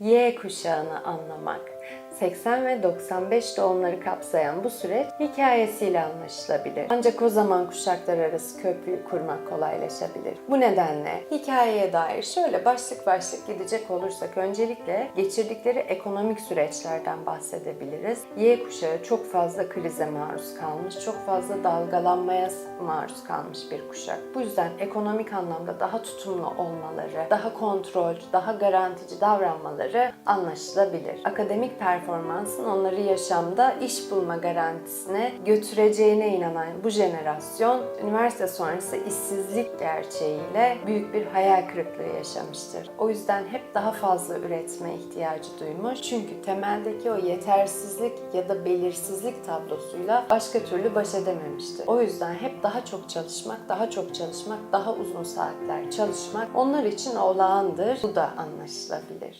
Y kuşağını anlamak. 80 ve 95 doğumları kapsayan bu süreç hikayesiyle anlaşılabilir. Ancak o zaman kuşaklar arası köprüyü kurmak kolaylaşabilir. Bu nedenle hikayeye dair şöyle başlık başlık gidecek olursak öncelikle geçirdikleri ekonomik süreçlerden bahsedebiliriz. Y kuşağı çok fazla krize maruz kalmış, çok fazla dalgalanmaya maruz kalmış bir kuşak. Bu yüzden ekonomik anlamda daha tutumlu olmaları, daha kontrol, daha garantici davranmaları anlaşılabilir. Akademik performansın onları yaşamda iş bulma garantisine götüreceğine inanan bu jenerasyon üniversite sonrası işsizlik gerçeğiyle büyük bir hayal kırıklığı yaşamıştır. O yüzden hep daha fazla üretme ihtiyacı duymuş. Çünkü temeldeki o yetersizlik ya da belirsizlik tablosuyla başka türlü baş edememiştir. O yüzden hep daha çok çalışmak, daha çok çalışmak, daha uzun saatler çalışmak onlar için olağandır. Bu da anlaşılabilir.